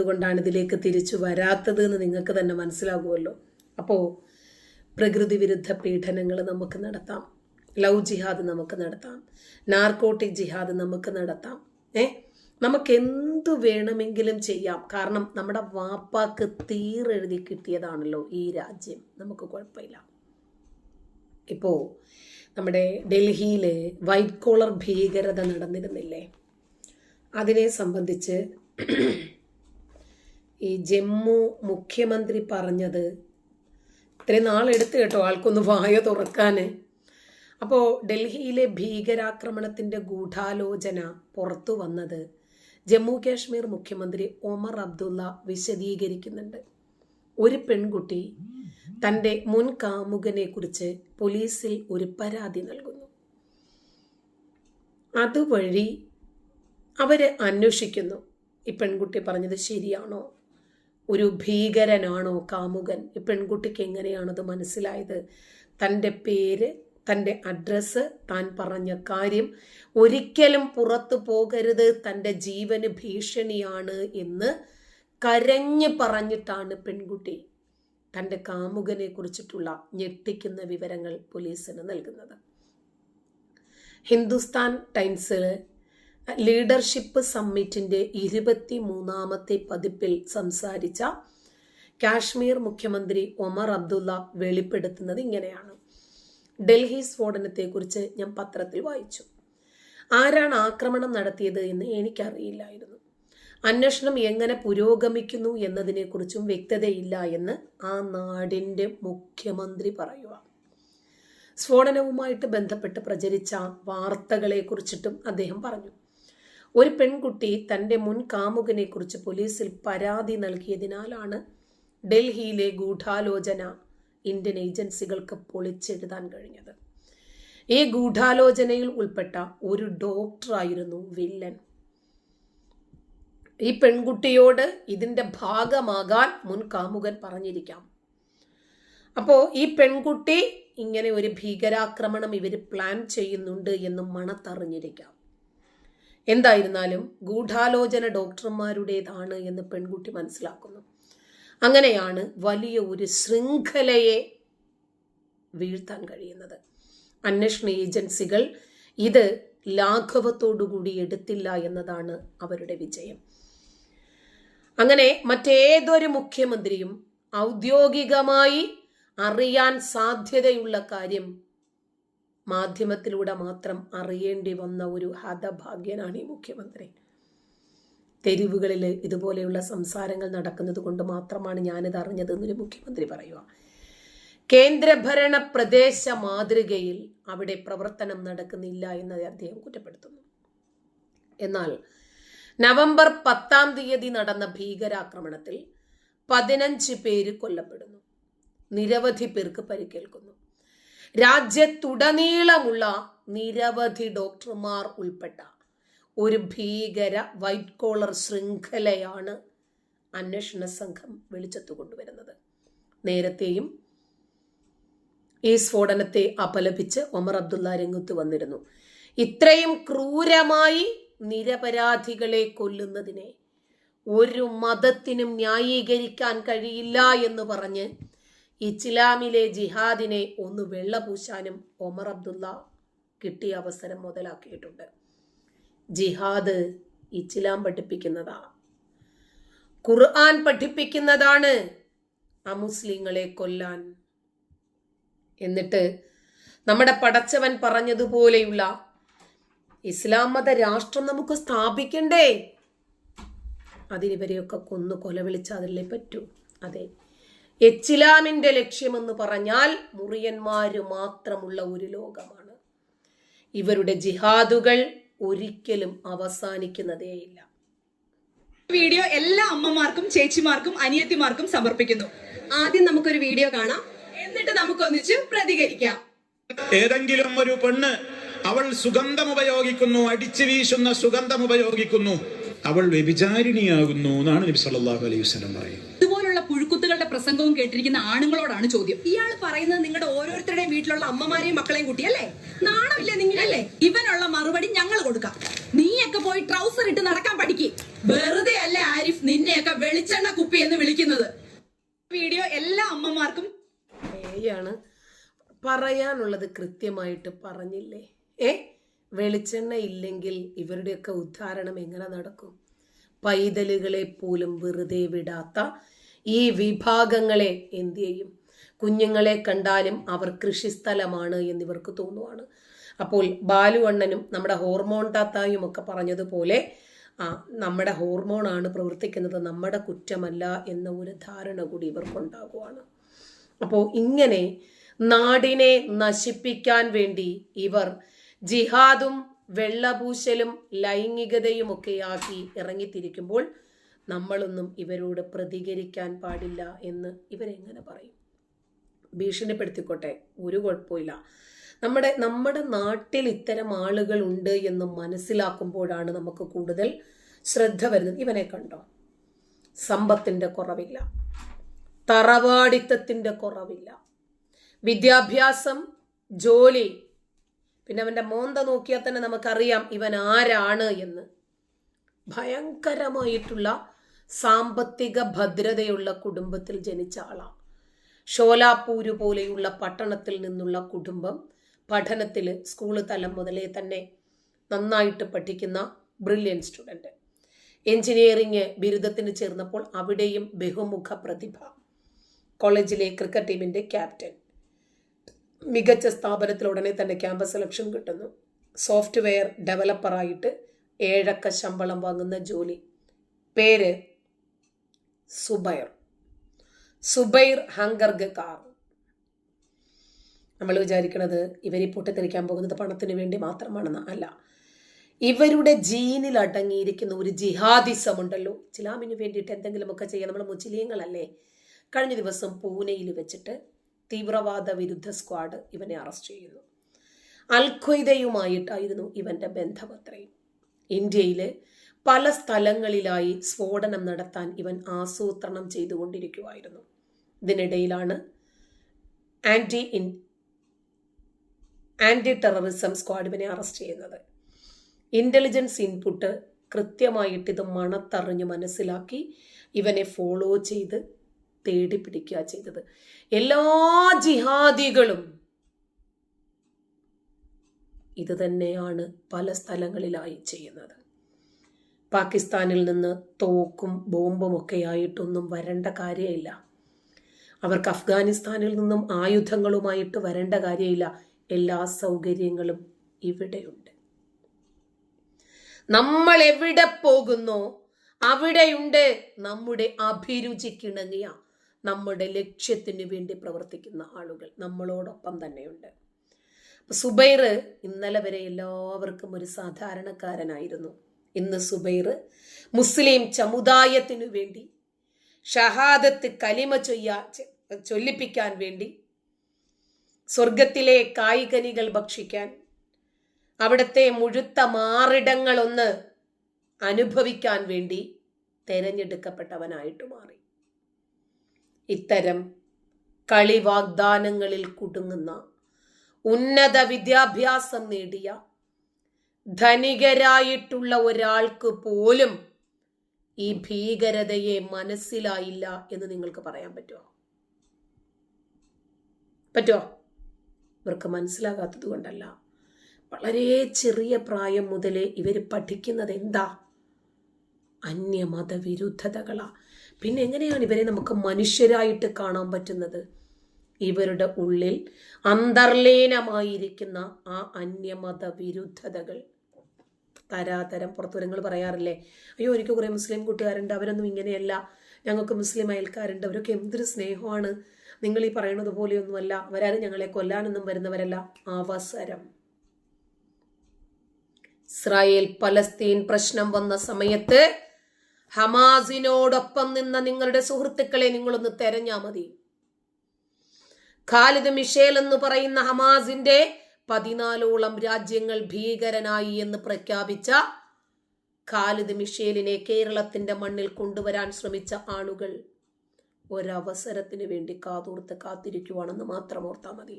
അതുകൊണ്ടാണ് ഇതിലേക്ക് തിരിച്ചു വരാത്തത് എന്ന് നിങ്ങൾക്ക് തന്നെ മനസ്സിലാകുമല്ലോ. അപ്പോൾ പ്രകൃതി വിരുദ്ധ പീഡനങ്ങൾ നമുക്ക് നടത്താം. ലവ് ജിഹാദ് നമുക്ക് നടത്താം. നാർക്കോട്ടിക് ജിഹാദ് നമുക്ക് നടത്താം. ഏ? നമുക്ക് എന്തു വേണമെങ്കിലും ചെയ്യാം. കാരണം നമ്മുടെ വാപ്പാക്ക് തീരെഴുതി കിട്ടിയതാണല്ലോ ഈ രാജ്യം. നമുക്ക് കുഴപ്പമില്ല. ഇപ്പോൾ നമ്മുടെ ഡൽഹിയിൽ വൈറ്റ് കോളർ ഭീകരത നടന്നിരുന്നില്ലേ? അതിനെ സംബന്ധിച്ച് ഈ ജമ്മു മുഖ്യമന്ത്രി പറഞ്ഞത്. ഇത്രയും നാളെടുത്ത് കേട്ടോ ആൾക്കൊന്ന് വായ തുറക്കാൻ അപ്പോൾ ഡൽഹിയിലെ ഭീകരാക്രമണത്തിന്റെ ഗൂഢാലോചന പുറത്തു വന്നത് ജമ്മു കാശ്മീർ മുഖ്യമന്ത്രി ഒമർ അബ്ദുള്ള വിശദീകരിക്കുന്നുണ്ട്. ഒരു പെൺകുട്ടി തന്റെ മുൻ കാമുകനെ കുറിച്ച് പോലീസിൽ ഒരു പരാതി നൽകുന്നു. അതുവഴി അവരെ അന്വേഷിക്കുന്നു. ഈ പെൺകുട്ടി പറഞ്ഞത് ശരിയാണോ? ഒരു ഭീകരനാണോ കാമുകൻ? ഈ പെൺകുട്ടിക്ക് എങ്ങനെയാണത് മനസ്സിലായത്? തന്റെ പേര് തന്റെ അഡ്രസ്സ് താൻ പറഞ്ഞ കാര്യം ഒരിക്കലും പുറത്തു പോകരുത്. തന്റെ ജീവന് ഭീഷണിയാണ് എന്ന് കരഞ്ഞ് പറഞ്ഞിട്ടാണ് പെൺകുട്ടി തന്റെ കാമുകനെ കുറിച്ചിട്ടുള്ള ഞെട്ടിക്കുന്ന വിവരങ്ങൾ പോലീസിന് നൽകുന്നത്. ഹിന്ദുസ്ഥാൻ ടൈംസിൽ ലീഡർഷിപ്പ് സമ്മിറ്റിന്റെ ഇരുപത്തി മൂന്നാമത്തെ പതിപ്പിൽ സംസാരിച്ച കാശ്മീർ മുഖ്യമന്ത്രി ഒമർ അബ്ദുള്ള വെളിപ്പെടുത്തുന്നത് ഇങ്ങനെയാണ്. ഡൽഹി സ്ഫോടനത്തെക്കുറിച്ച് ഞാൻ പത്രത്തിൽ വായിച്ചു. ആരാണ് ആക്രമണം നടത്തിയത് എന്ന് എനിക്കറിയില്ലായിരുന്നു. അന്വേഷണം എങ്ങനെ പുരോഗമിക്കുന്നു എന്നതിനെക്കുറിച്ചും വ്യക്തതയില്ല എന്ന് ആ നാടിന്റെ മുഖ്യമന്ത്രി പറയുക. സ്ഫോടനവുമായിട്ട് ബന്ധപ്പെട്ട് പ്രചരിച്ച വാർത്തകളെ കുറിച്ചിട്ടും അദ്ദേഹം പറഞ്ഞു. ഒരു പെൺകുട്ടി തന്റെ മുൻ കാമുകനെ കുറിച്ച് പോലീസിൽ പരാതി നൽകിയതിനാലാണ് ഡൽഹിയിലെ ഗൂഢാലോചന ഇന്ത്യൻ ഏജൻസികൾക്ക് പൊളിച്ചെഴുതാൻ കഴിഞ്ഞത്. ഈ ഗൂഢാലോചനയിൽ ഉൾപ്പെട്ട ഒരു ഡോക്ടറായിരുന്നു വില്ലൻ. ഈ പെൺകുട്ടിയോട് ഇതിന്റെ ഭാഗമാകാൻ മുൻ കാമുകൻ പറഞ്ഞിരിക്കാം. അപ്പോൾ ഈ പെൺകുട്ടി ഇങ്ങനെ ഒരു ഭീകരാക്രമണം ഇവർ പ്ലാൻ ചെയ്യുന്നുണ്ട് എന്ന് മണത്തറിഞ്ഞിരിക്കാം. എന്തായിരുന്നാലും ഗൂഢാലോചന ഡോക്ടർമാരുടേതാണ് എന്ന് പെൺകുട്ടി മനസ്സിലാക്കുന്നു. അങ്ങനെയാണ് വലിയ ഒരു ശൃംഖലയെ വീഴ്ത്താൻ കഴിയുന്നത്. അന്വേഷണ ഏജൻസികൾ ഇത് ലാഘവത്തോടുകൂടി എടുത്തില്ല എന്നതാണ് അവരുടെ വിജയം. അങ്ങനെ മറ്റേതൊരു മുഖ്യമന്ത്രിയും ഔദ്യോഗികമായി അറിയാൻ സാധ്യതയുള്ള കാര്യം മാധ്യമത്തിലൂടെ മാത്രം അറിയേണ്ടി വന്ന ഒരു ഹതഭാഗ്യനാണ് ഈ മുഖ്യമന്ത്രി. തെരുവുകളിൽ ഇതുപോലെയുള്ള സംസാരങ്ങൾ നടക്കുന്നത് കൊണ്ട് മാത്രമാണ് ഞാനിത് അറിഞ്ഞതെന്ന് ഒരു മുഖ്യമന്ത്രി പറയുക കേന്ദ്രഭരണ പ്രദേശ മാതൃകയിൽ അവിടെ പ്രവർത്തനം നടക്കുന്നില്ല എന്ന് അദ്ദേഹം കുറ്റപ്പെടുത്തുന്നു. എന്നാൽ നവംബർ പത്താം തീയതി നടന്ന ഭീകരാക്രമണത്തിൽ പതിനഞ്ച് പേര് കൊല്ലപ്പെടുന്നു. നിരവധി പേർക്ക് പരിക്കേൽക്കുന്നു. രാജ്യത്തുടനീളമുള്ള നിരവധി ഡോക്ടർമാർ ഉൾപ്പെട്ട ഒരു ഭീകര വൈറ്റ് കോളർ ശൃംഖലയാണ് അന്വേഷണ സംഘം വെളിച്ചത്തു കൊണ്ടുവരുന്നത്. നേരത്തെയും ഈ സ്ഫോടനത്തെ അപലപിച്ച് ഒമർ അബ്ദുള്ള രംഗത്ത് വന്നിരുന്നു. ഇത്രയും ക്രൂരമായി നിരപരാധികളെ കൊല്ലുന്നതിനെ ഒരു മതത്തിനും ന്യായീകരിക്കാൻ കഴിയില്ല എന്ന് പറഞ്ഞ് ഇസ്ലാമിലെ ജിഹാദിനെ ഒന്ന് വെള്ളപൂശാനും ഒമർ അബ്ദുള്ള കിട്ടിയ അവസരം മുതലാക്കിയിട്ടുണ്ട്. ജിഹാദ് ഇസ്ലാം പഠിപ്പിക്കുന്നതാണ്. ഖുർആൻ പഠിപ്പിക്കുന്നതാണ് അമുസ്ലിങ്ങളെ കൊല്ലാൻ. എന്നിട്ട് നമ്മുടെ പടച്ചവൻ പറഞ്ഞതുപോലെയുള്ള ഇസ്ലാം മത രാഷ്ട്രം നമുക്ക് സ്ഥാപിക്കണ്ടേ? അതിനിവരെയൊക്കെ കൊന്നു കൊലവിളിച്ചാതല്ലേ പറ്റൂ? അതെ. എച്ചിലാമിന്റെ ലക്ഷ്യമെന്ന് പറഞ്ഞാൽ മുറിയന്മാര് മാത്രമുള്ള ഒരു ലോകമാണ്. ഇവരുടെ ജിഹാദുകൾ ഒരിക്കലും അവസാനിക്കുന്നതേയില്ല. വീഡിയോ എല്ലാ അമ്മമാർക്കും ചേച്ചിമാർക്കും അനിയത്തിമാർക്കും സമർപ്പിക്കുന്നു. ആദ്യം നമുക്കൊരു വീഡിയോ കാണാം. എന്നിട്ട് നമുക്കൊന്നിച്ച് പ്രതികരിക്കാം. ഏതെങ്കിലും ഒരു പെണ്ണ് അവൾ സുഗന്ധം ഉപയോഗിക്കുന്നു അടിച്ചു വീശുന്ന സുഗന്ധം ഉപയോഗിക്കുന്നു അവൾ വ്യഭിചാരിണിയാകുന്നു എന്നാണ് നബി സല്ലല്ലാഹു അലൈഹി വസല്ലം പറയുന്നത്. ഇങ്ങനെയുള്ള പുഴുക്കുത്തുകളുടെ പ്രസംഗവും കേട്ടിരിക്കുന്ന ആണുങ്ങളോടാണ് ചോദ്യം. ഇയാൾ പറയുന്നത് നിങ്ങളുടെ ഓരോരുത്തരുടെയും വീട്ടിലുള്ള അമ്മമാരെയും മക്കളെയും കുട്ടി അല്ലേ? നാണമില്ലേ നിങ്ങളല്ലേ ഇവനുള്ള മറുപടി ഞങ്ങൾ കൊടുക്കാം. നീയൊക്കെ പോയി ട്രൗസർ ഇട്ട് നടക്കാൻ പഠിക്ക്. വെറുതെ അല്ലേ ആരിഫ് നിന്നെയൊക്കെ വെളിച്ചെണ്ണ കുപ്പി എന്ന് വിളിക്കുന്നത്? വീഡിയോ എല്ലാ അമ്മമാർക്കും ഏയാണ് പറയാനുള്ളത് കൃത്യമായിട്ട് പറഞ്ഞില്ലേ? ഏ? വെളിച്ചെണ്ണ ഇല്ലെങ്കിൽ ഇവരുടെയൊക്കെ ഉദ്ധാരണം എങ്ങനെ നടക്കും? പൈതലുകളെ പോലും വെറുതെ വിടാത്ത ഈ വിഭാഗങ്ങളെ എന്ത് ചെയ്യും? കുഞ്ഞുങ്ങളെ കണ്ടാലും അവർ കൃഷിസ്ഥലമാണ് എന്നിവർക്ക് തോന്നുവാണ്. അപ്പോൾ ബാലു അണ്ണനും നമ്മുടെ ഹോർമോൺ താത്തായും ഒക്കെ പറഞ്ഞതുപോലെ ആ നമ്മുടെ ഹോർമോണാണ് പ്രവർത്തിക്കുന്നത് നമ്മുടെ കുറ്റമല്ല എന്ന ഒരു ധാരണ കൂടി ഇവർക്കുണ്ടാകുവാണ്. അപ്പോൾ ഇങ്ങനെ നാടിനെ നശിപ്പിക്കാൻ വേണ്ടി ഇവർ ജിഹാദും വെള്ളപൂശലും ലൈംഗികതയും ഒക്കെയാക്കി ഇറങ്ങിത്തിരിക്കുമ്പോൾ നമ്മളൊന്നും ഇവരോട് പ്രതികരിക്കാൻ പാടില്ല എന്ന് ഇവരെങ്ങനെ പറയും? ഭീഷണിപ്പെടുത്തിക്കോട്ടെ ഒരു കുഴപ്പമില്ല നമ്മുടെ നമ്മുടെ നാട്ടിൽ ഇത്തരം ആളുകൾ ഉണ്ട് എന്ന് മനസ്സിലാക്കുമ്പോഴാണ് നമുക്ക് കൂടുതൽ ശ്രദ്ധ വരുന്നത്. ഇവനെ കണ്ടോ? സമ്പത്തിന്റെ കുറവില്ല. തറവാടിത്തത്തിന്റെ കുറവില്ല. വിദ്യാഭ്യാസം ജോലി പിന്നെ അവന്റെ മോന്ത നോക്കിയാൽ തന്നെ നമുക്കറിയാം ഇവൻ ആരാണ് എന്ന്. ഭയങ്കരമായിട്ടുള്ള സാമ്പത്തിക ഭദ്രതയുള്ള കുടുംബത്തിൽ ജനിച്ച ആളാണ്. ഷോലാപൂര് പോലെയുള്ള പട്ടണത്തിൽ നിന്നുള്ള കുടുംബം പഠനത്തിൽ സ്കൂൾ തലം മുതലേ തന്നെ നന്നായിട്ട് പഠിക്കുന്ന ബ്രില്യൻ സ്റ്റുഡന്റ് എഞ്ചിനീയറിംഗ് ബിരുദത്തിന് ചേർന്നപ്പോൾ അവിടെയും ബഹുമുഖ പ്രതിഭ. കോളേജിലെ ക്രിക്കറ്റ് ടീമിന്റെ ക്യാപ്റ്റൻ മികച്ച സ്ഥാപനത്തിൽ ഉടനെ തന്നെ ക്യാമ്പസ് സെലക്ഷൻ കിട്ടുന്നു. സോഫ്റ്റ്വെയർ ഡെവലപ്പറായിട്ട് ഏഴക്ക ശമ്പളം വാങ്ങുന്ന ജോലി. പേര് സുബൈർ. സുബൈർ ഹങ്കർഗക്കാർ നമ്മൾ വിചാരിക്കുന്നത് ഇവർ ഈ പൊട്ടിത്തെറിക്കാൻ പോകുന്നത് പണത്തിന് വേണ്ടി മാത്രമാണെന്ന് അല്ല. ഇവരുടെ ജീനിൽ അടങ്ങിയിരിക്കുന്ന ഒരു ജിഹാദിസം ഉണ്ടല്ലോ ഇസ്ലാമിന് വേണ്ടിയിട്ട് എന്തെങ്കിലുമൊക്കെ ചെയ്യാൻ നമ്മൾ മുസ്ലിങ്ങളല്ലേ? കഴിഞ്ഞ ദിവസം പൂനെയിൽ വെച്ചിട്ട് തീവ്രവാദ വിരുദ്ധ സ്ക്വാഡ് ഇവനെ അറസ്റ്റ് ചെയ്യുന്നു. അൽഖ്വയ്ദയുമായിട്ടായിരുന്നു ഇവന്റെ ബന്ധമത്രയും ഇന്ത്യയിൽ പല സ്ഥലങ്ങളിലായി സ്ഫോടനം നടത്താൻ ഇവൻ ആസൂത്രണം ചെയ്തുകൊണ്ടിരിക്കുമായിരുന്നു ഇതിനിടയിലാണ് anti in anti terrorism squad ഇവനെ അറസ്റ്റ് ചെയ്യുന്നത്. ഇന്റലിജൻസ് ഇൻപുട്ട് കൃത്യമായിട്ട് ഇത് മണത്തറിഞ്ഞ് മനസ്സിലാക്കി ഇവനെ ഫോളോ ചെയ്ത് തേടി പിടിക്കുക ചെയ്തത്. എല്ലാ ജിഹാദികളും ഇത് തന്നെയാണ് പല സ്ഥലങ്ങളിലായി ചെയ്യുന്നത്. പാകിസ്ഥാനിൽ നിന്ന് തോക്കും ബോംബും ഒക്കെ ആയിട്ടൊന്നും വരേണ്ട കാര്യമില്ല. അവർക്ക് അഫ്ഗാനിസ്ഥാനിൽ നിന്നും ആയുധങ്ങളുമായിട്ട് വരേണ്ട കാര്യമില്ല. എല്ലാ സൗകര്യങ്ങളും ഇവിടെയുണ്ട്. നമ്മൾ എവിടെ പോകുന്നോ? അവിടെയുണ്ട്. നമ്മുടെ അഭിരുചിക്കിണങ്ങിയ നമ്മുടെ ലക്ഷ്യത്തിന് വേണ്ടി പ്രവർത്തിക്കുന്ന ആളുകൾ നമ്മളോടൊപ്പം തന്നെയുണ്ട്. സുബൈർ ഇന്നലെ വരെ എല്ലാവർക്കും ഒരു സാധാരണക്കാരനായിരുന്നു. ഇന്ന് സുബൈർ മുസ്ലിം സമുദായത്തിനു വേണ്ടി ഷഹാദത്ത് കലിമ ചൊയ്യാ ചൊല്ലിപ്പിക്കാൻ വേണ്ടി സ്വർഗത്തിലെ കായികനികൾ ഭക്ഷിക്കാൻ അവിടുത്തെ മുഴുത്ത മാറിടങ്ങളൊന്ന് അനുഭവിക്കാൻ വേണ്ടി തെരഞ്ഞെടുക്കപ്പെട്ടവനായിട്ട് മാറി ഇത്തരം കളി വാഗ്ദാനങ്ങളിൽ കുടുങ്ങുന്ന ഉന്നത വിദ്യാഭ്യാസം നേടിയ ധനികരായിട്ടുള്ള ഒരാൾക്ക് പോലും ഈ ഭീകരതയെ മനസ്സിലായില്ല എന്ന് നിങ്ങൾക്ക് പറയാൻ പറ്റുമോ പറ്റുമോ ഇവർക്ക് മനസ്സിലാകാത്തത് കൊണ്ടല്ല. വളരെ ചെറിയ പ്രായം മുതലേ ഇവർ പഠിക്കുന്നത് എന്താ? അന്യമതവിരുദ്ധതകളാ. പിന്നെ എങ്ങനെയാണ് ഇവരെ നമുക്ക് മനുഷ്യരായിട്ട് കാണാൻ പറ്റുന്നത്? ഇവരുടെ ഉള്ളിൽ അന്തർലീനമായിരിക്കുന്ന ആ അന്യമത വിരുദ്ധതകൾ തരാതരം പുറത്തുവരങ്ങൾ പറയാറില്ലേ? അയ്യോ എനിക്ക് കുറേ മുസ്ലിം കൂട്ടുകാരുണ്ട് അവരൊന്നും ഇങ്ങനെയല്ല. ഞങ്ങൾക്ക് മുസ്ലിം അയൽക്കാരുണ്ട് അവരൊക്കെ എന്തൊരു സ്നേഹമാണ്. നിങ്ങൾ ഈ പറയുന്നത് പോലെയൊന്നുമല്ല. അവരാരും ഞങ്ങളെ കൊല്ലാനൊന്നും വരുന്നവരല്ല. അവസരം. ഇസ്രായേൽ പലസ്തീൻ പ്രശ്നം വന്ന സമയത്ത് ഹമാസിനോടൊപ്പം നിന്ന നിങ്ങളുടെ സുഹൃത്തുക്കളെ നിങ്ങളൊന്ന് തെരഞ്ഞാ മതി. ഖാലിദ് മിഷേൽ എന്ന് പറയുന്ന ഹമാസിന്റെ പതിനാലോളം രാജ്യങ്ങൾ ഭീകരനായി എന്ന് പ്രഖ്യാപിച്ച ഖാലിദ് മിഷേലിനെ കേരളത്തിന്റെ മണ്ണിൽ കൊണ്ടുവരാൻ ശ്രമിച്ച ആളുകൾ ഒരവസരത്തിന് വേണ്ടി കാതോർത്ത് കാത്തിരിക്കുവാണെന്ന് മാത്രം ഓർത്താൽ മതി.